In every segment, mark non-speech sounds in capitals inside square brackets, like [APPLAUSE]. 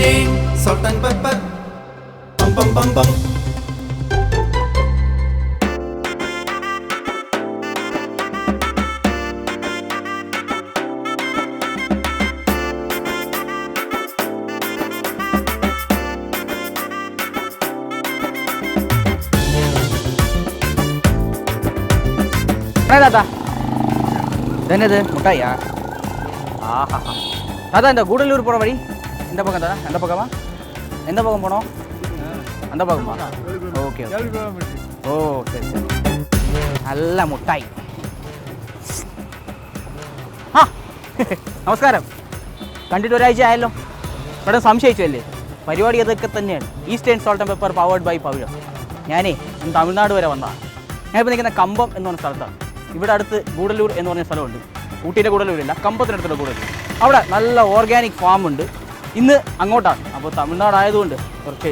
Jane, salt and pepper. Bum bum bum bum. தாத்தா என்னது முட்டாயா ஆஹா தாத்தா இந்த கூடலூர் போகிற வழி இந்த பக்கம் தானே அந்த பக்கமா எந்த பக்கம் போனோம் அந்த பக்கமா ஓகே ഓ ശരി ശരി നല്ല മുട്ടായി ആ നമസ്കാരം കണ്ടിട്ട് ഒരാഴ്ച ആയല്ലോ ഇവിടെ സംശയിച്ചല്ലേ പരിപാടി അതൊക്കെ തന്നെയാണ് eastern salt and pepper powered by Pavizha ഞാനേ ഇന്ന് തമിഴ്നാട് വരെ വന്നതാണ് ഞാനിപ്പോൾ നിൽക്കുന്ന കമ്പം എന്ന് പറഞ്ഞ സ്ഥലത്താണ് ഇവിടെ അടുത്ത് ഗൂഡല്ലൂർ എന്ന് പറഞ്ഞ സ്ഥലമുണ്ട് ഊട്ടിയിലെ ഗൂഡല്ലൂരില്ല കമ്പത്തിനടുത്തുള്ള ഗൂഡല്ലൂർ അവിടെ നല്ല ഓർഗാനിക് ഫാം ഉണ്ട് ഇന്ന് അങ്ങോട്ടാണ്. അപ്പോൾ തമിഴ്നാട് ആയതുകൊണ്ട് കുറച്ച്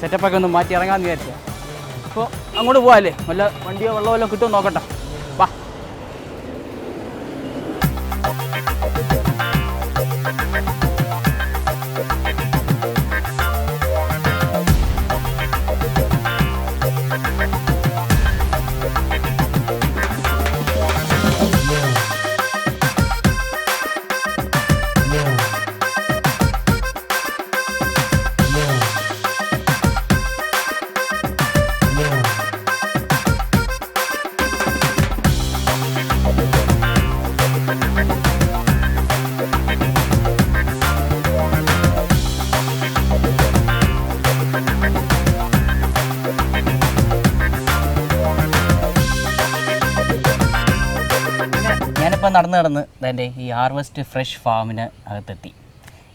സെറ്റപ്പൊക്കെ ഒന്ന് മാറ്റി ഇറങ്ങാമെന്ന് വിചാരിച്ചാൽ അപ്പോൾ അങ്ങോട്ട് പോകാമല്ലേ വല്ല വണ്ടിയോ വെള്ളമോ വല്ലതും കിട്ടുമോ നോക്കട്ടെ. നടന്ന് നടന്ന് തന്റെ ഈ ഹാർവസ്റ്റ് ഫ്രഷ് ഫാമിന് അകത്തെത്തി.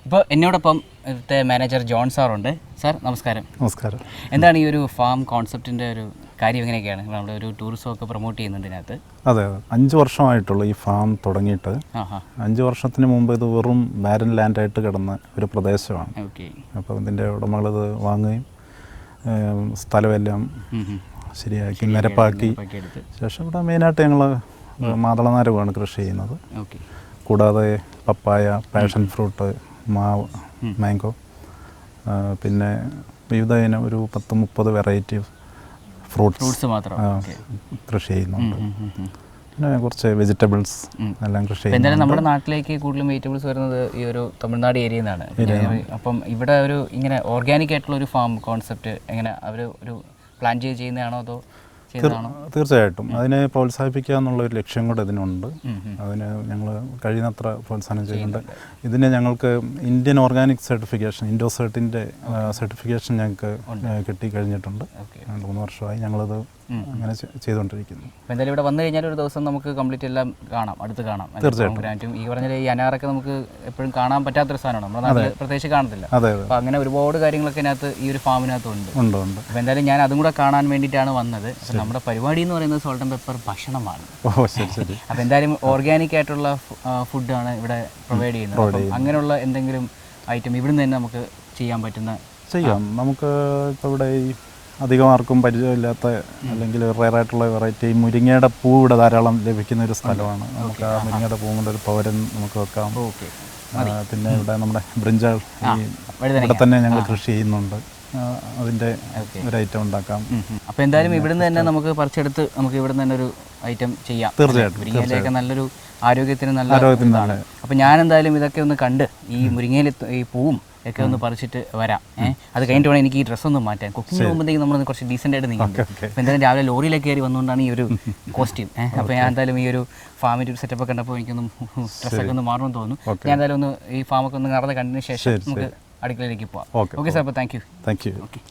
ഇപ്പോൾ എന്നോടൊപ്പം ഇവിടുത്തെ മാനേജർ ജോൺ സാറുണ്ട്. സാർ നമസ്കാരം. നമസ്കാരം. എന്താണ് ഈ ഒരു ഫാം കോൺസെപ്റ്റിന്റെ ഒരു കാര്യം എങ്ങനെയൊക്കെയാണ് നമ്മുടെ ഒരു ടൂറിസം ഒക്കെ പ്രൊമോട്ട് ചെയ്യുന്നുണ്ട് ഇതിനകത്ത് അതെ അതെ. അഞ്ച് വർഷമായിട്ടുള്ളൂ ഈ ഫാം തുടങ്ങിയിട്ട് അഞ്ച് വർഷത്തിന് മുമ്പ് ഇത് വെറും ബാരൻ ലാൻഡായിട്ട് കിടന്ന ഒരു പ്രദേശമാണ്. ഓക്കെ. അപ്പോൾ ഇതിന്റെ ഉടമകളിത് വാങ്ങുകയും ഏം, സ്ഥലമെല്ലാം ശരിയാക്കി നിരപ്പാക്കി. ശേഷം ഇവിടെ മെയിനായിട്ട് ഞങ്ങൾ മാതളനാരകമാണ് കൃഷി ചെയ്യുന്നത്. കൂടാതെ പപ്പായ പാഷൻ ഫ്രൂട്ട് മാവ് മാംഗോ പിന്നെ വിവിധ ഇനം ഒരു പത്ത് മുപ്പത് വെറൈറ്റി ഫ്രൂട്ട്സ് മാത്രം. കൃഷി ചെയ്യുന്നുണ്ട്. പിന്നെ കുറച്ച് വെജിറ്റബിൾസ് എല്ലാം കൃഷി എന്തായാലും നമ്മുടെ നാട്ടിലേക്ക് കൂടുതലും വെജിറ്റബിൾസ് വരുന്നത് ഈ ഒരു തമിഴ്നാട് ഏരിയയിൽ നിന്നാണ്. അപ്പം ഇവിടെ ഒരു ഇങ്ങനെ ഓർഗാനിക് ആയിട്ടുള്ള ഒരു ഫാം കോൺസെപ്റ്റ് എങ്ങനെ അവർ ഒരു പ്ലാൻ ചെയ്ത് ചെയ്യുന്നതാണോ അതോ തീർച്ചയായിട്ടും. അതിനെ പ്രോത്സാഹിപ്പിക്കുക എന്നുള്ള ഒരു ലക്ഷ്യം കൂടെ ഇതിനുണ്ട് അതിന് ഞങ്ങൾ കഴിയുന്നത്ര പ്രോത്സാഹനം ചെയ്യുന്നുണ്ട്. ഇതിന് ഞങ്ങൾക്ക് ഇന്ത്യൻ ഓർഗാനിക് സർട്ടിഫിക്കേഷൻ ഇൻഡോസേർട്ടിന്റെ സർട്ടിഫിക്കേഷൻ ഞങ്ങൾക്ക് കിട്ടി കഴിഞ്ഞിട്ടുണ്ട്. രണ്ട് മൂന്ന് വർഷമായി ഞങ്ങളത് അങ്ങനെ ചെയ്തുകൊണ്ടിരിക്കുന്നു എന്തായാലും ഇവിടെ വന്നു കഴിഞ്ഞാൽ ഒരു ദിവസം നമുക്ക് കംപ്ലീറ്റ് എല്ലാം കാണാം അടുത്ത് കാണാം. തീർച്ചയായിട്ടും. ഈ പറഞ്ഞ ഈ അനാറൊക്കെ നമുക്ക് എപ്പോഴും കാണാൻ പറ്റാത്ത ഒരു സാധനമാണ് നമ്മുടെ നാട്ടിൽ പ്രത്യേകിച്ച് കാണത്തില്ല. അപ്പോൾ അങ്ങനെ ഒരുപാട് കാര്യങ്ങളൊക്കെ അതിനകത്ത് ഈ ഒരു ഫാമിനകത്ത് ഉണ്ട്. ഉണ്ട് ഉണ്ട്. അപ്പോൾ എന്തായാലും ഞാൻ അതും കൂടെ കാണാൻ വേണ്ടിയിട്ടാണ് വന്നത്. അപ്പോൾ നമ്മുടെ പരിപാടി എന്ന് പറയുന്നത് സോൾട്ട് ആൻഡ് പെപ്പർ ഭക്ഷണമാണ്. ഓ ശരി ശരി. [LAUGHS] അപ്പോൾ എന്തായാലും ഓർഗാനിക് ആയിട്ടുള്ള ഫുഡാണ് ഇവിടെ പ്രൊവൈഡ് ചെയ്യുന്നത്. അപ്പം അങ്ങനെയുള്ള എന്തെങ്കിലും ഐറ്റം ഇവിടുന്ന് തന്നെ നമുക്ക് ചെയ്യാൻ പറ്റുന്ന ചെയ്യാം. നമുക്ക് ഇപ്പോൾ ഇവിടെ ഈ അധികം ആർക്കും പരിചയമില്ലാത്ത അല്ലെങ്കിൽ റയറായിട്ടുള്ള വെറൈറ്റി മുരിങ്ങയുടെ പൂ ഇവിടെ ധാരാളം ലഭിക്കുന്ന ഒരു സ്ഥലമാണ്. നമുക്ക് ആ മുരിങ്ങയുടെ പൂ കൊണ്ട് ഒരു പൗരൻ നമുക്ക് വെക്കാം. പിന്നെ ഇവിടെ നമ്മുടെ ബ്രിഞ്ചാൾ ഇവിടെ തന്നെ ഞങ്ങൾ കൃഷി ചെയ്യുന്നുണ്ട്. അതിന്റെ അതിന്റെ ഒരു ഐറ്റം ഉണ്ടാക്കാം. അപ്പോൾ എന്തായാലും ഇവിടുന്ന് തന്നെ നമുക്ക് പറിച്ചെടുത്ത് നമുക്ക് ഇവിടുന്ന് തന്നെ ഒരു ഐറ്റം ചെയ്യാം. തീർച്ചയായിട്ടും, നല്ലൊരു ആരോഗ്യത്തിന് നല്ല ആരോഗ്യത്തിനാണ് അപ്പൊ അപ്പോൾ ഞാൻ എന്തായാലും ഇതൊക്കെ ഒന്ന് കണ്ട് ഈ മുരിങ്ങയിൽ ഈ പൂവും ഒക്കെ ഒന്ന് പറിച്ചിട്ട് വരാം. ഏഹ് അത് കഴിഞ്ഞിട്ട് വേണം എനിക്ക് ഈ ഡ്രസ്സ് ഒന്ന് മാറ്റാൻ. കുക്കിംഗ് പോകുമ്പോഴത്തേക്കും നമ്മൾ കുറച്ച് ഡീസെന്റ് ആയിട്ട് നീങ്ങും അപ്പോൾ എന്തായാലും രാവിലെ ലോറിയിലേക്ക് കയറി വന്നുകൊണ്ടാണ് ഈ ഒരു കോസ്റ്റ്യൂം ഏഹ് അപ്പോൾ ഞാൻ എന്തായാലും ഈ ഒരു ഫാമിന്റെ ഒരു സെറ്റപ്പ് കണ്ടപ്പോൾ എനിക്കൊന്നും ഡ്രസ്സൊക്കെ [LAUGHS] ഒന്ന് മാറണമെന്ന് തോന്നുന്നു. ഞാൻ എന്തായാലും ഒന്ന് ഈ ഫാമൊക്കെ ഒന്ന് നടന്ന് കണ്ടതിന് ശേഷം നമുക്ക് അടുക്കളയിലേക്ക് പോവാം. ഓക്കെ ഓക്കെ സാർ അപ്പോൾ thank you thank you okay.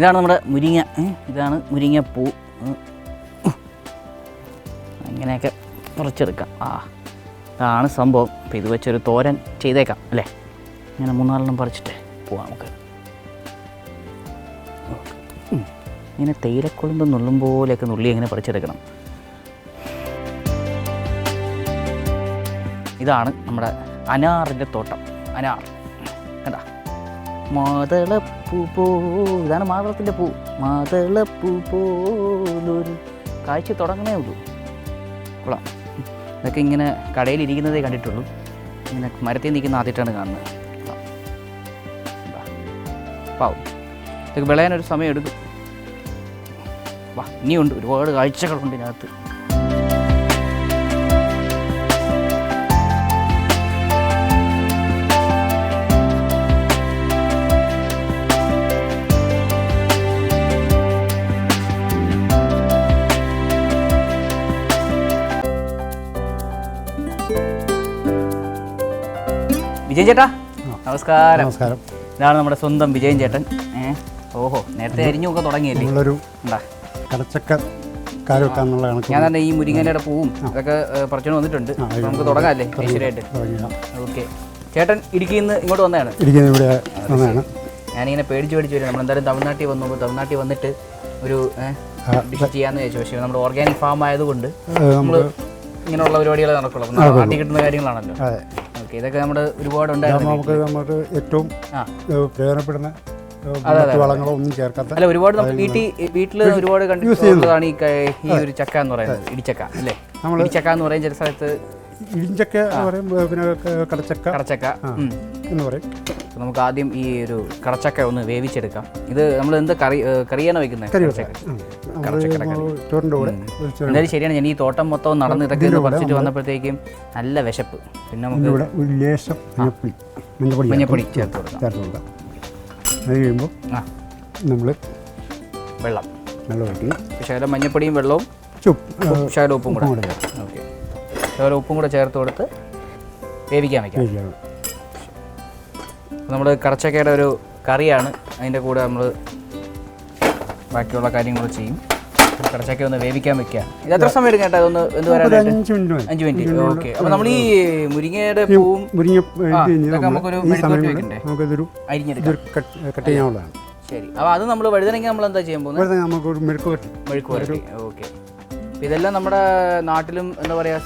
ഇതാണ് നമ്മുടെ മുരിങ്ങ ഇതാണ് മുരിങ്ങ പൂ. അങ്ങനെയൊക്കെ പറിച്ചെടുക്കാം. ആ ഇതാണ് സംഭവം. അപ്പോൾ ഇത് വെച്ചൊരു തോരൻ ചെയ്തേക്കാം അല്ലേ? ഇങ്ങനെ മൂന്നാലെണ്ണം പറിച്ചിട്ട് പോവാം നമുക്ക്. ഇങ്ങനെ തേയിലക്കൊളുമ്പ് നുള്ളും പോലെയൊക്കെ നുള്ളി ഇങ്ങനെ പറിച്ചെടുക്കണം. ഇതാണ് നമ്മുടെ അനാറിന്റെ തോട്ടം. അനാർ. മാതളപ്പൂ പോ ഇതാണ് മാതളത്തിന്റെ പൂ. മാതളപ്പൂ പോലൊരു കാഴ്ച തുടങ്ങണേ ഉള്ളൂ. കൊള്ളാം. ഇതൊക്കെ ഇങ്ങനെ കടയിലിരിക്കുന്നതേ കണ്ടിട്ടുള്ളൂ. ഇങ്ങനെ മരത്തിൽ നിൽക്കുന്ന ആദ്യമായിട്ടാണ് കാണുന്നത്? പാവം ഇതൊക്കെ വിളയാനൊരു സമയം എടുക്കും വാ ഇനിയുണ്ട് ഒരുപാട് കാഴ്ചകളുണ്ട് ഇതിനകത്ത്. വിജയൻ ചേട്ടാ നമസ്കാരം. നമസ്കാരം. ഇതാണ് നമ്മുടെ സ്വന്തം വിജയൻ ചേട്ടൻ ഓഹോ നേരത്തെ അരിഞ്ഞൊക്കെ തുടങ്ങിയല്ലേ? നമ്മളൊരു കടച്ചക്ക ഞാൻ തന്നെ ഈ മുരിങ്ങയിലയുടെ പൂവും അതൊക്കെ ഏ, പറിച്ചുകൊണ്ട് വന്നിട്ടുണ്ട്. നമുക്ക് തുടങ്ങാല്ലേ ഐശ്വര്യമായിട്ട്? തുടങ്ങിയ ഓക്കെ. ചേട്ടൻ ഇടുക്കിയിൽ നിന്ന് ഇങ്ങോട്ട് വന്നതാണ്? വന്നതാണ്. ഞാനിങ്ങനെ പേടിച്ച് പേടിച്ച് വരും നമ്മളെന്തായാലും തമിഴ്നാട്ടിൽ വന്നു. തമിഴ്നാട്ടിൽ വന്നിട്ട് ഒരു ഡിഷ് ചോദിച്ചു പക്ഷേ നമ്മുടെ ഓർഗാനിക് ഫാം ആയതുകൊണ്ട് നമ്മൾ ഇങ്ങനെയുള്ള പരിപാടികളെ നടക്കുള്ളൂ. നാട്ടിൽ കിട്ടുന്ന കാര്യങ്ങളാണല്ലോ. ഓക്കെ ഇതൊക്കെ നമ്മുടെ ഒരുപാട് ഉണ്ടായിരുന്നു നമുക്ക് നമുക്ക് ഏറ്റവും പ്രയോജനപ്പെടുന്ന വളങ്ങളൊന്നും ചേർക്കാത്ത അല്ല ഒരുപാട് വീട്ടിൽ വീട്ടിൽ ഒരുപാട് കണ്ടിട്ടുള്ളതാണ് ഈ ഈ ഒരു ചക്ക എന്ന് പറയുന്നത് ഇടിച്ചക്ക അല്ലേ? നമ്മൾ ഇടിച്ചക്ക എന്ന് പറയും ചില സ്ഥലത്ത് ഇടിഞ്ചക്ക എന്ന് പറയും പിന്നെ കടച്ചക്ക. കടച്ചക്ക. എന്ന് പറയും. നമുക്ക് ആദ്യം ഈ ഒരു കടച്ചക്ക ഒന്ന് വേവിച്ചെടുക്കാം. ഇത് നമ്മൾ എന്ത് കറി കറിയാണ് വെക്കുന്നത് ചോറിന്റെ കൂടെ എന്തായാലും ശരിയാണ് ഞാൻ ഈ തോട്ടം മൊത്തം നടന്ന് ഇതൊക്കെ പറിച്ചിട്ട് വന്നപ്പോഴത്തേക്കും നല്ല വിശപ്പ്. പിന്നെ നമുക്ക് ഒരു ലേശം മഞ്ഞപ്പൊടി ചേർത്ത് കൊടുക്കാം. അത് കഴിയുമ്പോൾ നമ്മൾ വെള്ളം. വെള്ളം ശകലം മഞ്ഞപ്പൊടിയും വെള്ളവും ശകലം ഉപ്പും കൂടെ. ശകലം ഉപ്പും കൂടെ ചേർത്ത് കൊടുത്ത് വേവിക്കാൻ വയ്ക്കാം നമ്മൾ കറച്ചക്കയുടെ ഒരു കറിയാണ്. അതിന്റെ കൂടെ നമ്മൾ ബാക്കിയുള്ള കാര്യങ്ങൾ ചെയ്യും. കറച്ചക്ക ഒന്ന് വേവിക്കാൻ വെക്കാം ഇത് എത്ര സമയം എടുക്കും കേട്ടോ അതൊന്ന് എന്ത് വരാനായിട്ട്? അഞ്ച് മിനിറ്റ് ഓക്കെ. അപ്പോൾ നമ്മൾ ഈ മുരിങ്ങയുടെ പൂവും മുരിങ്ങ നമുക്കൊരു അരിഞ്ഞെടുക്കാം. ശരി. അപ്പോൾ അത് നമ്മൾ വഴുതനങ്ങ നമ്മൾ എന്താ ചെയ്യാൻ പോകുന്നത് നമുക്കൊരു മെഴുക്ക് മെഴുക്ക് ഓക്കെ. ഇതെല്ലാം നമ്മുടെ നാട്ടിലും എന്താ പറയാ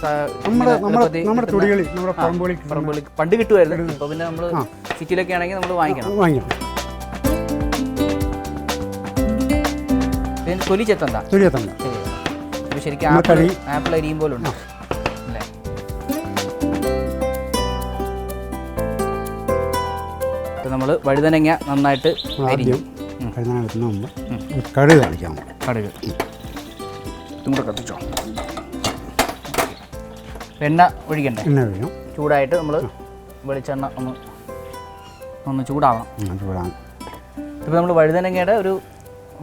നമ്മുടെ നമ്മുടെ നമ്മുടെ പണ്ട് കിട്ടുമായിരുന്നു. ഇപ്പൊ പിന്നെ നമ്മൾ സിറ്റിയിലൊക്കെ ആണെങ്കിൽ നമ്മൾ വാങ്ങിക്കണം. വാങ്ങിക്കണം. തൊലി ചെത്തണ്ട. ശരിക്കും ആപ്പിൾ ആപ്പിൾ അരിയും പോലെ ഉണ്ട്. നമ്മൾ വഴുതനങ്ങ നന്നായിട്ട് മുമ്പ് കടുക് കാണിക്കാം. കടുക്. ഇതും കൂടെ കത്തിച്ചോ എണ്ണ ഒഴിക്കണ്ടേ? എണ്ണ ഒഴിക്കും ചൂടായിട്ട് നമ്മൾ വെളിച്ചെണ്ണ ഒന്ന് ഒന്ന് ചൂടാവണം. ചൂടാവണം. ഇപ്പോൾ നമ്മൾ വഴുതനങ്ങയുടെ ഒരു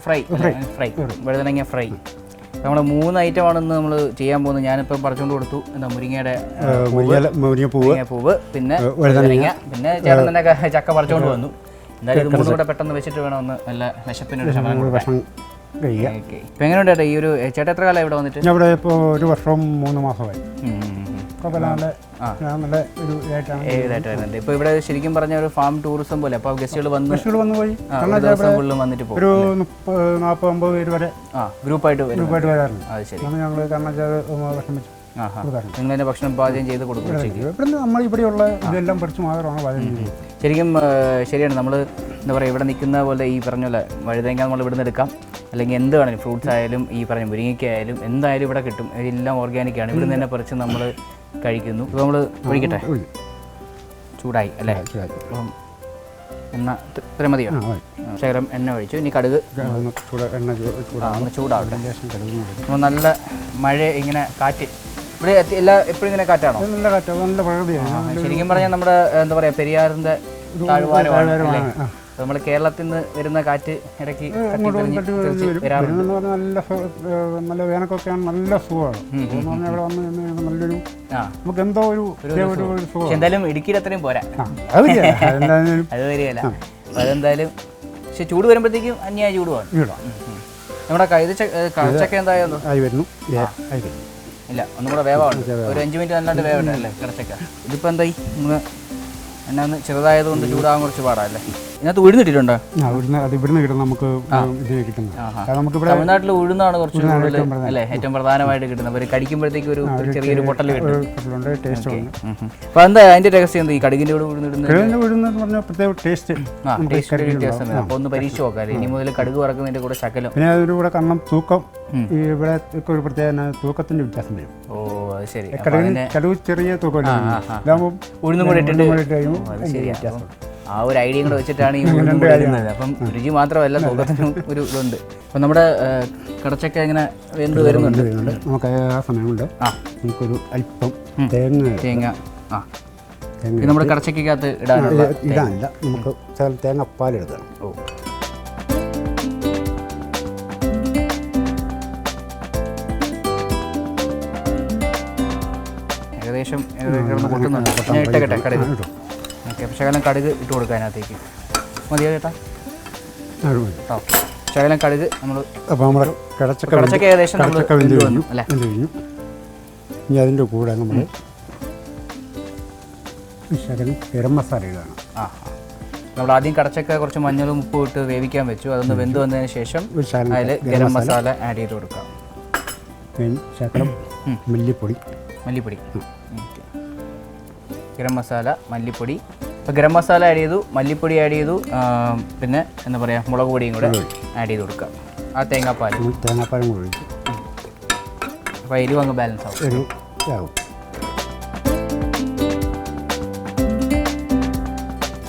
ഫ്രൈ ഫ്രൈ വഴുതനങ്ങ ഫ്രൈ. നമ്മൾ മൂന്ന് ഐറ്റമാണ് ഇന്ന് നമ്മൾ ചെയ്യാൻ പോകുന്നത്. ഞാനിപ്പോൾ പറിച്ചുകൊണ്ട് കൊടുത്തു. എന്താ മുരിങ്ങയുടെ മുരിങ്ങ മുരിങ്ങപ്പൂവ് മുരിങ്ങ പൂവ് പിന്നെ വഴുതനങ്ങ. പിന്നെ ചേട്ടൻ തന്നെ ചക്ക പറിച്ചുകൊണ്ട് വന്നു. എന്തായാലും ഇത് മൂന്നും കൂടെ പെട്ടെന്ന് വെച്ചിട്ട് വേണം ഒന്ന് നല്ല വിശപ്പിനൊരു ശമനം കൊടുക്കാൻ. ഓക്കെ. ഇപ്പം എങ്ങനെയുണ്ട് ചേട്ടാ ഈ ഒരു ചേട്ടാ എത്ര കാലം ഇവിടെ വന്നിട്ട്? ഞാൻ ഇവിടെ ഇപ്പോൾ ഒരു വർഷവും മൂന്ന് മാസമായി. ഉം, ഉം, ഉം. കുഴപ്പമില്ല നല്ല ഞാൻ നല്ല ഒരു ഇതായിട്ടാണ് ഏതായിട്ട് വരുന്നുണ്ട്? ഇപ്പോൾ ഇവിടെ ശരിക്കും പറഞ്ഞ ഒരു ഫാം ടൂറിസം പോലെ. അപ്പോൾ ഗസ്റ്റുകൾ വന്ന് ബസ്സുകൾ വന്നു പോയി. ആ, കാരണം ഒരു വെച്ചാൽ ദിവസം ഫുള്ളും വന്നിട്ട് പോകും ഒരു മുപ്പത് നാൽപ്പത് അമ്പത് പേര് വരെ ആ ഗ്രൂപ്പായിട്ട് വരും ഗ്രൂപ്പായിട്ട് വരാറുണ്ട്. അത് ശരി. ഞങ്ങൾ ഞങ്ങൾ കാരണം വെച്ചാൽ ഹാ നിങ്ങൾ തന്നെ ഭക്ഷണം പാചകം ചെയ്ത് കൊടുക്കും ഇവിടുന്ന് നമ്മൾ ഇവിടെയുള്ള ഇതെല്ലാം പഠിച്ച് മാത്രമാണ് പാചകം ചെയ്യുന്നത്. ശരിക്കും ശരിയാണ്. നമ്മൾ എന്താ പറയുക ഇവിടെ നിൽക്കുന്ന പോലെ ഈ പറഞ്ഞ പോലെ വഴുതേങ്ങ നമ്മൾ ഇവിടെ നിന്ന് എടുക്കാം. അല്ലെങ്കിൽ എന്ത് വേണമെങ്കിലും ഫ്രൂട്ട്സ് ആയാലും ഈ പറഞ്ഞ മുരിങ്ങയ്ക്ക ആയാലും എന്തായാലും ഇവിടെ കിട്ടും. ഇതെല്ലാം ഓർഗാനിക് ആണ്. ഇവിടെ നിന്ന് തന്നെ പറിച്ച് നമ്മൾ കഴിക്കുന്നു. ഇപ്പോൾ നമ്മൾ ഒഴിക്കട്ടെ ചൂടായി അല്ലേ. അപ്പം എണ്ണ ഇത്ര- മതിയോ? ശകലം എണ്ണ ഒഴിച്ചു. ഇനി കടുക്. ഒന്ന് ചൂടാവട്ടെ. നല്ല മഴ ഇങ്ങനെ കാറ്റ് ഇവിടെ എല്ലാ എപ്പോഴും ഇങ്ങനെ കാറ്റാണോ? നല്ല കാറ്റാണ് നല്ല പ്രകൃതിയാണ്. ശരിക്കും പറഞ്ഞാൽ നമ്മുടെ എന്താ പറയാ പെരിയാറിന്റെ താഴ്വാരമാണ് നമ്മൾ കേരളത്തിൽ നിന്ന് വരുന്ന കാറ്റ് ഇടയ്ക്ക് നല്ല നല്ല വേനൽക്കൊക്കെയാണ് നല്ല സുഖമാണ്. ഇവിടെ വന്ന് നല്ലൊരു നമുക്ക് എന്തോ ഒരു എന്തായാലും ഇടുക്കിയിൽ അത്രയും പോരാ. [LAUGHS] അത് വരികയല്ല. അതെന്തായാലും പക്ഷെ ചൂട് വരുമ്പോഴത്തേക്കും അന്യായ ചൂടുമാണ്. നമ്മുടെ കൈത് കടച്ചക്ക എന്തായാലും ആയി വരുന്നു. ഇല്ല ഒന്നും കൂടെ വേവാണ് ഒരു അഞ്ച് മിനിറ്റ് നല്ലാണ്ട് വേവണ്ടല്ലേ കിടച്ചൊക്കെ ഇതിപ്പോൾ എന്തായി? നിങ്ങൾ എന്നെ ഒന്ന് ചെറുതായതുകൊണ്ട് ചൂടാകാൻ കുറച്ച് പാടാല്ലേ ഇതിനകത്ത് ഉഴുന്നിട്ടിട്ടുണ്ട് ആ ഇവിടുന്ന് അത് ഇവിടുന്ന് കിട്ടും നമുക്ക് ഇത് കിട്ടുന്നത്. ആഹാ. അത് നമുക്കിവിടെ തമിഴ്നാട്ടിൽ ഉഴുന്നാണ് കുറച്ച് കൂടുതൽ അല്ലേ? ഏറ്റവും പ്രധാനമായിട്ട് കിട്ടുന്നത്. അവർ കടിക്കുമ്പോഴത്തേക്ക് ഒരു ഒരു ചെറിയൊരു പൊട്ടൽ കിട്ടും. ഉണ്ട്. ടേസ്റ്റ് ഉണ്ട് അപ്പൊ എന്താ അതിന്റെ രഹസ്യം എന്താ? ഈ കടുകിന്റെ കൂടെ ഉഴുന്നിടുന്നത് പറഞ്ഞാൽ പ്രത്യേക ടേസ്റ്റ് ആ ടേസ്റ്റ് വ്യത്യാസം വരും. അപ്പോൾ ഒന്ന് പരീക്ഷിച്ച് നോക്കാം ഇനി മുതൽ കടുക് വറക്കുന്നതിന്റെ കൂടെ ശകലം. പിന്നെ അതിന്റെ കൂടെ കാരണം തൂക്കം. ഈ ഇവിടെ ഒക്കെ ഒരു പ്രത്യേക എന്നാ, തൂക്കത്തിന്റെ വ്യത്യാസം വരും. ഓ അത് ശരി. അപ്പോൾ കടുകിന് കടുക് ചെറിയ തൂക്കം. ഇതാകുമ്പോൾ ഉഴുന്നും കൂടെ ഇട്ടിട്ട് ഉഴുന്നും കഴിയുമ്പോൾ ശരിയാ. അപ്പം ആ ഒരു ഐഡിയ കൂടെ വെച്ചിട്ടാണ് ഈ [LAUGHS] ഉഴുന്നും കൂടെ അപ്പം രുചി മാത്രമല്ല സുഖത്തിനും ഒരു ഇതുണ്ട്. അപ്പം നമ്മുടെ കടച്ചൊക്കെ ഇങ്ങനെ വെന്ത് വരുന്നുണ്ട്. നമുക്ക് ആ സമയമുണ്ട്. ആ. നമുക്കൊരു അല്പം തേങ്ങ തേങ്ങ. ആ. നമ്മുടെ കടച്ചക്കകത്ത് ഇടാനുള്ള ഇടാനില്ല. നമുക്ക് തേങ്ങ പാലെടുക്കണം ഓ. ഏകദേശം കിടന്ന് പൊട്ടുന്നുണ്ട്. ഞാൻ ഇട്ടേക്കട്ടെ കടയിൽ. ഓക്കെ ശകലം കടുക് ഇട്ട് കൊടുക്കുക അതിനകത്തേക്ക്. മതിയോ ചേട്ടാ. ഓക്കെ ശകലം കടുക് നമ്മൾ അപ്പോൾ നമ്മുടെ കടച്ചക്ക കിടച്ചൊക്കെ ഏകദേശം നമ്മൾ വെന്ത് വന്നു അല്ലേ കഴിഞ്ഞു. ഇനി അതിന്റെ കൂടെ നമ്മൾ ശകലം ഗരം മസാല ഇടണം ആ നമ്മൾ ആദ്യം കടച്ചക്ക കുറച്ച് മഞ്ഞളും ഉപ്പും ഇട്ട് വേവിക്കാൻ വെച്ചു. അതൊന്ന് വെന്ത് വന്നതിന് ശേഷം അതിൽ ഗരം മസാല ആഡ് ചെയ്ത് കൊടുക്കാം. ശകലം മല്ലിപ്പൊടി. മല്ലിപ്പൊടി. ഗരം മസാല മല്ലിപ്പൊടി ഇപ്പോൾ ഗരം മസാല ആഡ് ചെയ്തു മല്ലിപ്പൊടി ആഡ് ചെയ്തു പിന്നെ എന്താ പറയുക മുളക് പൊടിയും കൂടെ ആഡ് ചെയ്ത് കൊടുക്കാം ആ തേങ്ങാപ്പാൽ കൂടി. ഒഴിച്ച് അപ്പോൾ എരിവ് അങ്ങ് ബാലൻസ് ആവും. ഇതാകും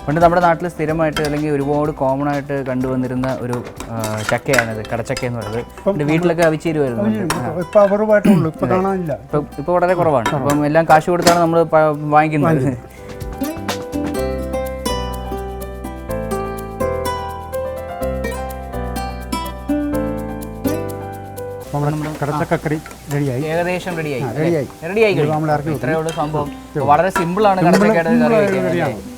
പണ്ട് നമ്മുടെ നാട്ടിൽ സ്ഥിരമായിട്ട് അല്ലെങ്കിൽ ഒരുപാട് കോമൺ ആയിട്ട് കണ്ടുവന്നിരുന്ന ഒരു ചക്കയാണിത് കടച്ചക്ക എന്ന് പറയുന്നത്. എന്റെ വീട്ടിലൊക്കെ അവിച്ചേരി വരുന്നുണ്ട്. ഇപ്പം അപൂർവമായിട്ടുള്ളൂ ഇപ്പം കാണാനില്ല. ഇപ്പം ഇപ്പോൾ വളരെ കുറവാണ്. അപ്പം എല്ലാം കാശ് കൊടുത്താണ് നമ്മൾ വാങ്ങിക്കുന്നത്. നമ്മുടെ റെഡിയായി. ഏകദേശം റെഡിയായി. റെഡിയായി റെഡിയായി ഇറക്കി ഇത്രയേ ഉള്ളൂ. സംഭവം. വളരെ സിമ്പിൾ ആണ്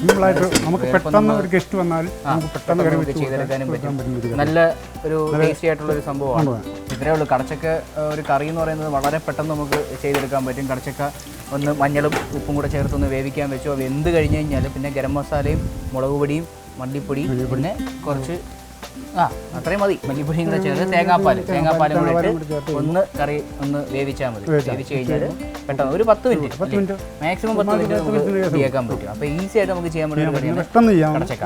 സിമ്പിളായിട്ട് നമുക്ക് പെട്ടെന്ന് ഒരു ഗസ്റ്റ് വന്നാൽ നമുക്ക് പെട്ടെന്ന് കറി വെച്ച് ചെയ്തെടുക്കാനും പറ്റും. നല്ല ഒരു ടേസ്റ്റി ആയിട്ടുള്ള ഒരു സംഭവമാണ്. ഇത്രയേ ഉള്ളൂ. കടച്ചക്ക ഒരു കറി എന്ന് പറയുന്നത് വളരെ പെട്ടെന്ന് നമുക്ക് ചെയ്തെടുക്കാൻ പറ്റും. കടച്ചക്ക ഒന്ന് മഞ്ഞളും ഉപ്പും കൂടെ ചേർത്തൊന്ന് വേവിക്കാൻ വെച്ചു. വെന്ത് കഴിഞ്ഞ് കഴിഞ്ഞാൽ പിന്നെ ഗരം മസാലയും മുളക് പൊടിയും മല്ലിപ്പൊടിയും പിന്നെ കുറച്ച് ആ അത്രയും മതി. മല്ലിപ്പൊടിയും കൂടെ ചേർത്ത് തേങ്ങാപ്പാൽ തേങ്ങാപ്പാലും. കൂടെ ഇട്ട് ഒന്ന് കറി ഒന്ന് വേവിച്ചാൽ മതി. വേവിച്ച് കഴിഞ്ഞാൽ പെട്ടെന്ന് ഒരു പത്ത് മിനിറ്റ് മിനിറ്റ്. മാക്സിമം പത്ത് മിനിറ്റ് നമുക്ക് റെഡിയാക്കാൻ പറ്റും. അപ്പോൾ ഈസി ആയിട്ട് നമുക്ക് ചെയ്യാൻ പറ്റുന്ന ഒരു നമ്മൾ കടച്ചക്ക.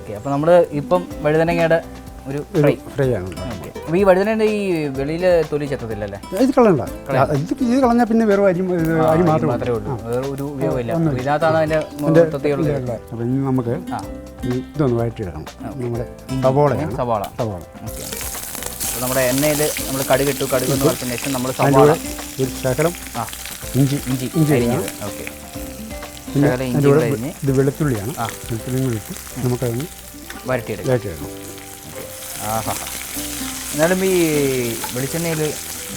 ഓക്കെ അപ്പോൾ നമ്മൾ ഇപ്പം വഴുതനങ്ങയുടെ ഒരു ഫ്രൈ. ഫ്രൈ ആണ് ഓക്കെ. അപ്പോൾ ഈ വഴുതനയുടെ ഈ വെളിയിൽ തൊലി ചെത്തത്തില്ലല്ലേ ഇത് കളയണ്ട. ഇത് ഇത് കളഞ്ഞാൽ പിന്നെ വെറും അരി അരി മാത്രമേ മാത്രമേ ഉള്ളൂ. വേറെ ഒരു ഉപയോഗമില്ല. അപ്പോൾ ഇതിനകത്താണ് അതിന്റെ മൊത്തത്തിലുള്ളത് ഉള്ളൂ അപ്പം ഇനി നമുക്ക് ആ. ഇനി ഇതൊന്ന് വഴറ്റിയിടണം നമ്മുടെ സവോളയാണ് സവാള സവാള. ഓക്കെ. അപ്പോൾ നമ്മുടെ എണ്ണയിൽ നമ്മൾ കടുക് ഇട്ടു. കടുക് എന്ന് പറഞ്ഞ ശേഷം നമ്മൾ അതിന്റെ സവാള. കൂടെ ഒരു ശകലം ആ. ഇഞ്ചി. ഇഞ്ചി. ഇഞ്ചി അരിഞ്ഞത്. ഓക്കെ. ശകലം ഇഞ്ചി അതിന്റെ കൂടെ കൂടെ അരിഞ്ഞ്. ഇത് വെളുത്തുള്ളിയാണ്. ആ. വെളുത്തുള്ളിയും കൂടി ഇട്ട് നമുക്കതൊന്ന് വരട്ടിയെടുക്കാം. വഴറ്റിയിടണം ആഹാ. എന്നാലും ഈ വെളിച്ചെണ്ണയിൽ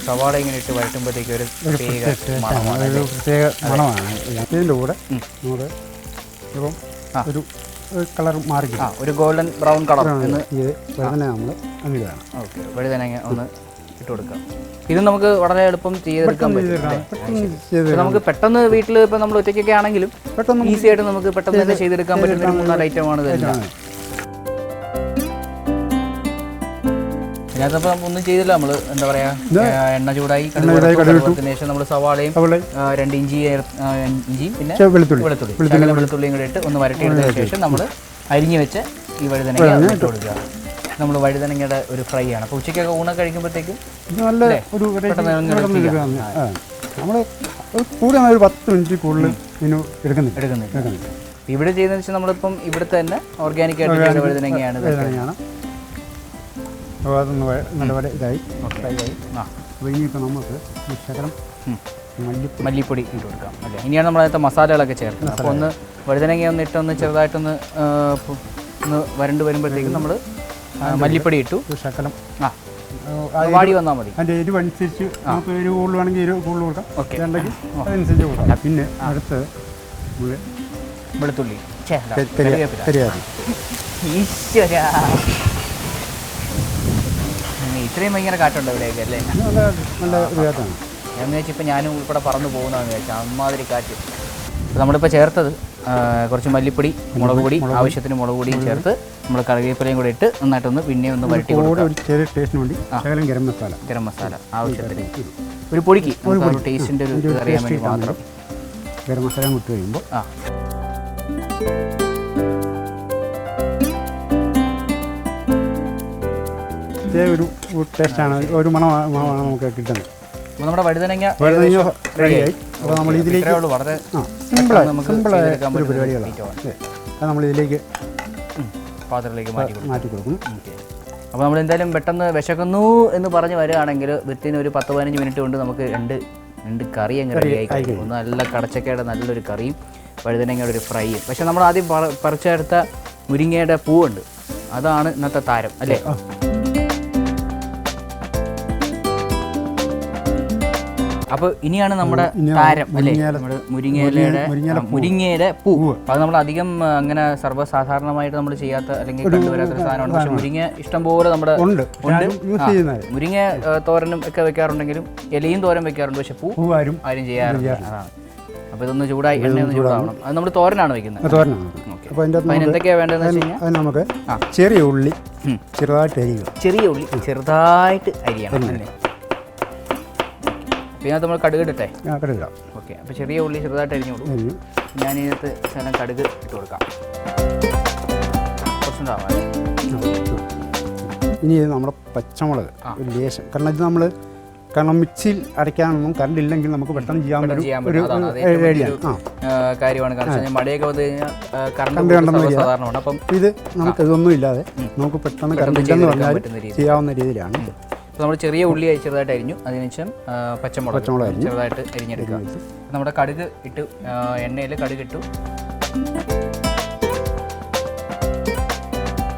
സവാള ഇങ്ങനെ ഇട്ട് വരട്ടുമ്പോഴത്തേക്ക് ഒരു ഒരു പ്രത്യേക മണമാണ് ഇതിന്റെ കൂടെ നമുക്ക് ഇപ്പം ഒരു കളർ മാറി ആ ഒരു ഗോൾഡൻ ബ്രൗൺ കളർ വെറുതെ നമ്മൾ ഓക്കെ ഒന്ന് ഇട്ട് കൊടുക്കാം. ഇത് നമുക്ക് വളരെ എളുപ്പം ചെയ്തെടുക്കാൻ പറ്റും നമുക്ക് പെട്ടെന്ന് വീട്ടിൽ ഇപ്പം നമ്മൾ ഒറ്റയ്ക്കൊക്കെ ആണെങ്കിലും പെട്ടെന്ന് ഈസി ആയിട്ട് നമുക്ക് പെട്ടെന്ന് തന്നെ ചെയ്തെടുക്കാൻ പറ്റുന്ന മൂന്നാൽ ഐറ്റമാണ് ഇതെല്ലാം. ഇതിനകത്തപ്പം ഒന്നും ചെയ്തില്ല നമ്മൾ എന്താ പറയാ എണ്ണ ചൂടായി കടുക് വറുത്തു, കടുക് വറുത്തതിന് ശേഷം നമ്മൾ സവാളയും രണ്ട് ഇഞ്ചി ഇഞ്ചിയും പിന്നെ വെളുത്തുള്ളി. വെളുത്തുള്ളി. വെളുത്തുള്ളിയും കൂടെ ഇട്ട് ഒന്ന് വരട്ടിയെടുത്തതിന് ശേഷം നമ്മൾ അരിഞ്ഞു വെച്ച് ഈ വഴുതനങ്ങ ഇട്ട്. കൊടുക്കുക. നമ്മൾ വഴുതനങ്ങയുടെ ഒരു ഫ്രൈ ആണ്. അപ്പോൾ ഉച്ചയ്ക്കൊക്കെ ഊണ കഴിക്കുമ്പോഴത്തേക്കും നല്ല ഒരു നമ്മൾ കൂടെ ഒരു പത്ത് മിനിറ്റ് കൂടുതൽ ഇതിന് എടുക്കുന്നില്ല. ഇവിടെ ചെയ്യുന്നത് വെച്ചാൽ നമ്മളിപ്പം ഇവിടെ തന്നെ ഓർഗാനിക് ആയിട്ട് വഴുതനങ്ങയാണ്. അപ്പോൾ അതൊന്ന് നല്ലപോലെ ഇതായി. അപ്പോൾ ഇനിയിപ്പോൾ നമുക്ക് ഈ ശകലം. മല്ലിപ്പൊടി. മല്ലിപ്പൊടി ഇട്ട് കൊടുക്കാം. അല്ലേ? ഇനിയാണ് നമ്മൾ അതിനകത്ത് മസാലകളൊക്കെ ചേർക്കുന്നത്. അപ്പോൾ ഒന്ന് വഴുതനങ്ങ ഒന്ന് ഇട്ടൊന്ന് ചെറുതായിട്ടൊന്ന് ഒന്ന് വരണ്ട് വരുമ്പോഴത്തേക്കും നമ്മൾ മല്ലിപ്പൊടി ഇട്ടു. ഒരു ശകലം. ആ. വാടി വന്നാൽ മതി. അതിന്റെ എരിവ് അനുസരിച്ച് നമുക്ക് എരിവ് കൂടുതലാണെങ്കിൽ എരിവ് കൂടുതൽ കൊടുക്കാം. ഓക്കെ. വേണ്ടെങ്കിൽ അതനുസരിച്ച് കൊടുക്കാം. പിന്നെ അടുത്ത് വെളുത്തുള്ളി. ഈശ്വര. ഇത്രയും ഭയങ്കര കാറ്റുണ്ടോ ഇവിടെയൊക്കെ അല്ലേ? നല്ല നല്ല ഒരു കാറ്റാണ്. ഞാൻ വിചാരിച്ചു ഇപ്പം ഞാനും ഉൾപ്പെടെ പറന്നു പോകുന്നതെന്ന് വെച്ചാൽ അമ്മാതിരി കാറ്റ്. അപ്പോൾ നമ്മളിപ്പോൾ ചേർത്തത് കുറച്ച് മല്ലിപ്പൊടി മുളക് പൊടി ആവശ്യത്തിന് മുളക് പൊടിയും ചേർത്ത് നമ്മൾ കറിവേപ്പിലയും കൂടെ ഇട്ട് നന്നായിട്ടൊന്ന് പിന്നെ ഒന്ന് വരട്ടി ചെറിയ ടേസ്റ്റിന് വേണ്ടി ശകലം ഗരം മസാല. ഗരം മസാല ആവശ്യത്തിന്. ഒരു പൊടിക്ക് ഒരു ടേസ്റ്റിന്റെ ഒരു അറിയാൻ വേണ്ടി മാത്രം. ഗരം മസാല വിട്ട് കഴിയുമ്പോൾ ആ. ഇതേ ഒരു ടേസ്റ്റാണ് ഒരു മണം മണമാണ് നമുക്ക് കിട്ടുന്നത്. അപ്പോൾ നമ്മുടെ വഴുതനങ്ങ വഴുതനങ്ങ റെഡിയായി അപ്പോൾ നമ്മൾ ഇതിലേക്ക് വളരെ സിമ്പിളായി സിമ്പിളായ ഒരു പരിപാടികളാണ്. അത്. നമ്മൾ ഇതിലേക്ക് പാത്രത്തിലേക്ക് മാറ്റി മാറ്റി കൊടുക്കും അപ്പോൾ നമ്മൾ എന്തായാലും പെട്ടെന്ന് വിശക്കുന്നു എന്ന് പറഞ്ഞ് വരികയാണെങ്കിൽ വിത്തിന് ഒരു പത്ത് പതിനഞ്ച് മിനിറ്റ് കൊണ്ട് നമുക്ക് രണ്ട് രണ്ട് കറി അങ്ങ് റെഡി ആയി കഴിയും. ഒന്ന് നല്ല കടച്ചക്കയുടെ നല്ലൊരു കറിയും വഴുതനങ്ങയുടെ ഒരു ഫ്രൈയും പക്ഷെ നമ്മൾ ആദ്യം പറ- പറിച്ചെടുത്ത മുരിങ്ങയുടെ പൂവുണ്ട്. അതാണ് ഇന്നത്തെ താരം അല്ലേ? അപ്പോൾ ഇനിയാണ് നമ്മുടെ താരം അല്ലേ? മുരിങ്ങയിലയുടെ മുരിങ്ങയില പൂ. അത് നമ്മൾ അധികം അങ്ങനെ സർവസാധാരണമായിട്ട് നമ്മൾ ചെയ്യാത്ത അല്ലെങ്കിൽ കണ്ടുവരാത്തൊരു സാധനമാണ്. പക്ഷെ മുരിങ്ങ ഇഷ്ടംപോലെ നമ്മുടെ ഉണ്ട്. മുരിങ്ങ തോരനും ഒക്കെ വെക്കാറുണ്ടെങ്കിലും ഇലയും തോരൻ വെക്കാറുണ്ട്. പക്ഷെ പൂ ആരും ആരും ചെയ്യാറില്ല. അപ്പൊ ഇതൊന്ന് ചൂടായി എണ്ണ ഒന്ന് ചൂടാവണം. അത് നമ്മൾ തോരനാണ് വെക്കുന്നത്. അപ്പോൾ അതിന്റെ അപ്പോൾ അതിന് എന്തൊക്കെയാണ് വേണ്ടതെന്ന് വെച്ച് കഴിഞ്ഞാൽ അത് നമുക്ക് ചെറിയ ഉള്ളി ചെറുതായിട്ട് അരിയുക. ചെറിയ ഉള്ളി ചെറുതായിട്ട് അരിയണം. അല്ലേ? പിന്നെ നമ്മൾ കടുക് ഇടട്ടെ? ആ കടുക ഓക്കെ. അപ്പോൾ ചെറിയ ഉള്ളി ചെറുതായിട്ട് അരിഞ്ഞു കൊടുക്കും. ഞാൻ ഇതിനകത്ത് ശകലം കടുക് ഇട്ട് കൊടുക്കാം. കുറച്ചുണ്ടാവാം ഇനി ഇത് നമ്മുടെ പച്ചമുളക്. ഒരു ലേശം. കാരണം ഇത് നമ്മൾ കാരണം മിക്സിയിൽ അരയ്ക്കാനൊന്നും കറണ്ട് ഇല്ലെങ്കിൽ നമുക്ക് പെട്ടെന്ന് ചെയ്യാൻ ഒരു കാര്യമാണ്. കാരണം മഴയൊക്കെ വന്നു കഴിഞ്ഞാൽ കറണ്ട്. സാധാരണമാണ് അപ്പം ഇത് നമുക്ക് ഇതൊന്നും ഇല്ലാതെ നമുക്ക് പെട്ടെന്ന് കറണ്ട് ഇല്ലെന്ന് പറഞ്ഞാൽ ചെയ്യാവുന്ന രീതിയിലാണ്. അപ്പോൾ നമ്മൾ ചെറിയ ഉള്ളി ചെറുതായിട്ട് അരിഞ്ഞു. അതിനുശേഷം പച്ചമുളക് പച്ചമുളക് ചെറുതായിട്ട് അരിഞ്ഞെടുക്കുക. നമ്മുടെ കടുക് ഇട്ട് എണ്ണയിൽ കടുക് ഇട്ടു.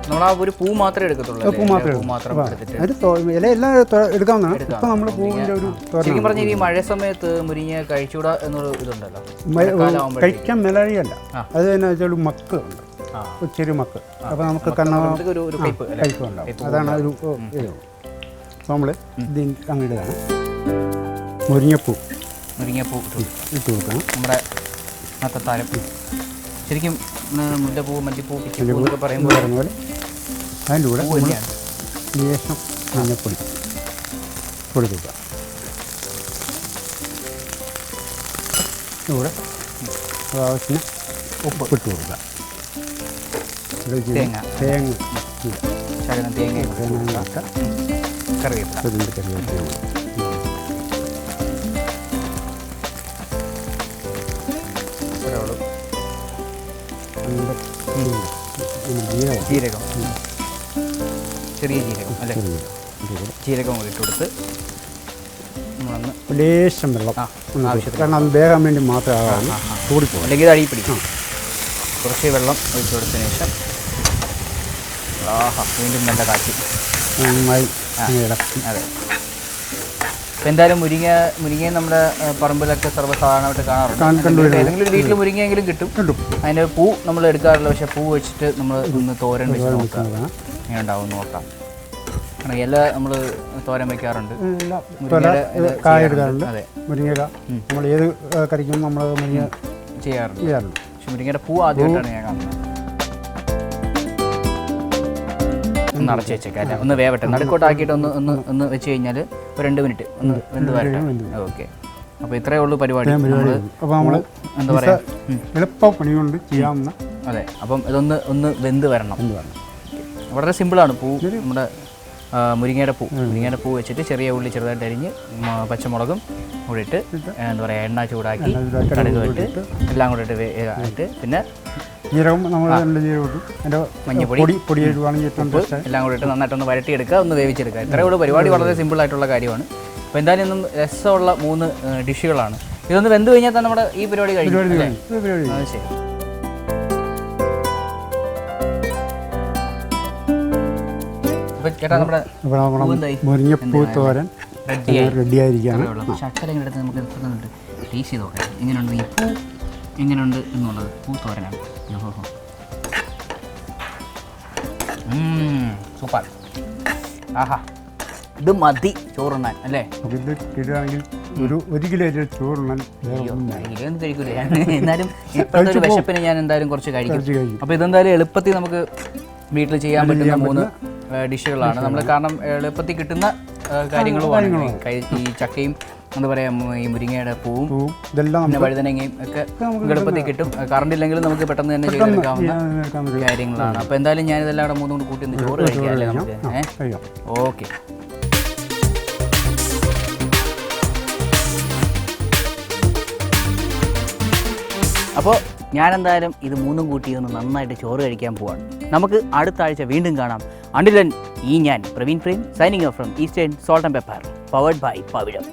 നമ്മൾ ആ ഒരു പൂ മാത്രമേ എടുക്കത്തുള്ളൂ പൂ മാത്രമേ പൂ മാത്രം എടുത്തിട്ട്. അതിൽ ഇല എല്ലാം തൊ- എടുക്കാവുന്നതാണ്. ഇപ്പം നമ്മൾ പൂവിന്റെ ഒരു ശരിക്കും പറഞ്ഞാൽ ഈ മഴ സമയത്ത് മുരിങ്ങ കഴിച്ചൂടാ എന്നൊരു ഇതുണ്ടല്ലോ. കഴിക്കാൻ മെലഴിയല്ല. അത് തന്നെ വെച്ചാൽ മക്ക് ഉണ്ട്. ഒത്തിരി മക്ക്. അപ്പോൾ നമുക്ക് കണ്ണ കഴിക്കുന്നുണ്ടാവും അതാണ് ഒരു നമ്മൾ ഇത് അങ്ങ് ഇടുകയാണ് മുരിങ്ങപ്പൂ. മുരിങ്ങപ്പൂ ഇട്ടു കൊടുക്കണം. നമ്മുടെ നത്തത്താരം ശരിക്കും മുല്ലപ്പൂ മല്ലിപ്പൂ പിച്ചിപ്പൂ പറയുമ്പോൾ പറഞ്ഞ പോലെ അതിന്റെ കൂടെ ലേശം മഞ്ഞപ്പൊടി പൊടി കൊടുക്കുക. ഇവിടെ ആവശ്യത്തിന് ഉപ്പ്. ഇട്ട് കൊടുക്കുക. തേങ്ങ. തേങ്ങ തേങ്ങ തേങ്ങ ഇട്ട് കറിവേപ്പില. അതിന്റെ ഈ ജീരകം. ചെറിയ ജീരകം അല്ലേ. ജീരകം. കൂടി ഇട്ട് കൊടുത്ത് നമ്മളൊന്ന് ലേശം വെള്ളം കാരണം അത് വേഗം വേണ്ടി മാത്രമാണ് കൂടിപ്പോകും അല്ലെങ്കിൽ ഇത് അടിയിൽ പിടിക്കും കുറച്ച് വെള്ളം ഒഴിച്ചു കൊടുത്തതിന് ശേഷം. ആഹാ വീണ്ടും നല്ല കാച്ചി നന്നായി ഇളക്കി അതെ. ഇപ്പം എന്തായാലും മുരിങ്ങ മുരിങ്ങ നമ്മുടെ പറമ്പിലൊക്കെ സർവസാധാരണമായിട്ട് കാണാറുണ്ട്. ഏതെങ്കിലും ഒരു വീട്ടിൽ മുരിങ്ങയെങ്കിലും കിട്ടും. കിട്ടും. അതിന്റെ പൂ നമ്മൾ എടുക്കാറില്ല. പക്ഷെ പൂ വെച്ചിട്ട് നമ്മൾ ഒന്ന് തോരൻ വെച്ച് നോക്കാം. ഉണ്ടാവും നോക്കാം. കാരണം ഇല നമ്മൾ തോരൻ വെക്കാറുണ്ട്. കായ എടുക്കാറുണ്ട് അതെ. മുരിങ്ങ നമ്മൾ ഏത് കറിക്കും നമ്മൾ മുരിങ്ങ ചെയ്യാറുണ്ട്. ചെയ്യാറുണ്ട്. പക്ഷെ മുരിങ്ങയുടെ പൂ ആദ്യമായിട്ടാണ് ഞാൻ കാണുന്നത്. ഒന്ന് അടച്ചു വെച്ചേക്കാം അല്ലേ? ഒന്ന് വേവട്ടെ. നടുക്കോട്ടാക്കിയിട്ട് ഒന്ന് ഒന്ന് ഒന്ന് വെച്ച് കഴിഞ്ഞാൽ ഒരു രണ്ട് മിനിറ്റ്. ഒന്ന് വെന്ത് വരട്ടെ. ഓക്കെ. അപ്പോൾ ഇത്രയേ ഉള്ളൂ പരിപാടി. അപ്പോൾ നമ്മൾ എന്താ പറയുക എളുപ്പ പണി കൊണ്ട് ചെയ്യാവുന്ന അതെ. അപ്പം ഇതൊന്ന് ഒന്ന് വെന്ത് വരണം. വളരെ സിമ്പിളാണ്. പൂ നമ്മുടെ മുരിങ്ങയുടെ പൂ. മുരിങ്ങയുടെ പൂ വെച്ചിട്ട് ചെറിയ ഉള്ളി ചെറുതായിട്ട് അരിഞ്ഞ് പച്ചമുളകും കൂടിയിട്ട് എന്താ പറയുക എണ്ണ ചൂടാക്കി കടുക് ഇട്ട് എല്ലാം കൂടെ ഇട്ട്. പിന്നെ ജീരകം നമ്മൾ രണ്ട് ജീരകം ഇട്ടു. അതിന്റെ മഞ്ഞപ്പൊടി, പൊടി പൊടി ഇടുവാണെങ്കിൽ ഏറ്റവും ബെസ്റ്റ് എല്ലാം കൂടി ഇട്ട് നന്നായിട്ടൊന്ന് വരട്ടിയെടുക്കുക ഒന്ന് വേവിച്ചെടുക്കുക. ഇത്രയേ ഉള്ളൂ. പരിപാടി വളരെ സിമ്പിൾ ആയിട്ടുള്ള കാര്യമാണ്. അപ്പോൾ എന്തായാലും ഇന്നും രസമുള്ള മൂന്ന് ഡിഷുകളാണ്. ഇതൊന്ന് വെന്ത് കഴിഞ്ഞാൽ തന്നെ നമ്മുടെ ഈ പരിപാടി കഴിഞ്ഞു അത് ശരി. മുരിങ്ങപ്പൂ തോരൻ റെഡിയായി റെഡി ആയിരിക്കുകയാണ് ഉള്ളൂ. ശർക്കര ഇങ്ങനെ എടുത്ത് നമുക്ക് ടേസ്റ്റ് ചെയ്ത് നോക്കാം. എങ്ങനെയുണ്ട് ഈ പൂ എങ്ങനെയുണ്ട് എന്നുള്ളത്? പൂ തോരനാണ്. സൂപ്പർ. ആഹാ. ഇത് മതി ചോറുണ്ണാൻ അല്ലേ? അപ്പോൾ ഇത് ഒരു ഒരു കിലോ ചോറുണ്ണാൻ കഴിക്കൂല. എന്നാലും ഇപ്പോഴത്തെ ഒരു വിശപ്പിന് ഞാൻ എന്തായാലും കുറച്ച് കഴിക്കും. അപ്പോൾ ഇതെന്തായാലും എളുപ്പത്തിൽ നമുക്ക് വീട്ടിൽ ചെയ്യാൻ പറ്റുന്ന മൂന്ന് ഡിഷുകളാണ്. നമ്മൾ കാരണം എളുപ്പത്തിൽ കിട്ടുന്ന കാര്യങ്ങളുമാണ് ഈ ചക്കയും എന്താ പറയുക ഈ മുരിങ്ങയുടെ പൂവും ഇതെല്ലാം പിന്നെ വഴുതനങ്ങയും ഒക്കെ എളുപ്പത്തിൽ കിട്ടും. കറണ്ട് ഇല്ലെങ്കിലും നമുക്ക് പെട്ടെന്ന് തന്നെ ചെയ്തെടുക്കാവുന്ന കാര്യങ്ങളാണ്. അപ്പോൾ എന്തായാലും ഞാൻ ഇതെല്ലാം കൂടെ മൂന്നും കൂടി കൂട്ടി ഒന്ന് ചോറ് കഴിക്കാം. നമുക്ക്? ഓക്കെ. അപ്പോൾ ഞാനെന്തായാലും ഇത് മൂന്നും കൂട്ടി ഒന്ന് നന്നായിട്ട് ചോറ് കഴിക്കാൻ പോവാണ്. നമുക്ക് അടുത്ത ആഴ്ച വീണ്ടും കാണാം. അണ്ടിലൻ ഈ ഞാൻ Praveen Prem signing off from Eastern salt and pepper powered by Pavizham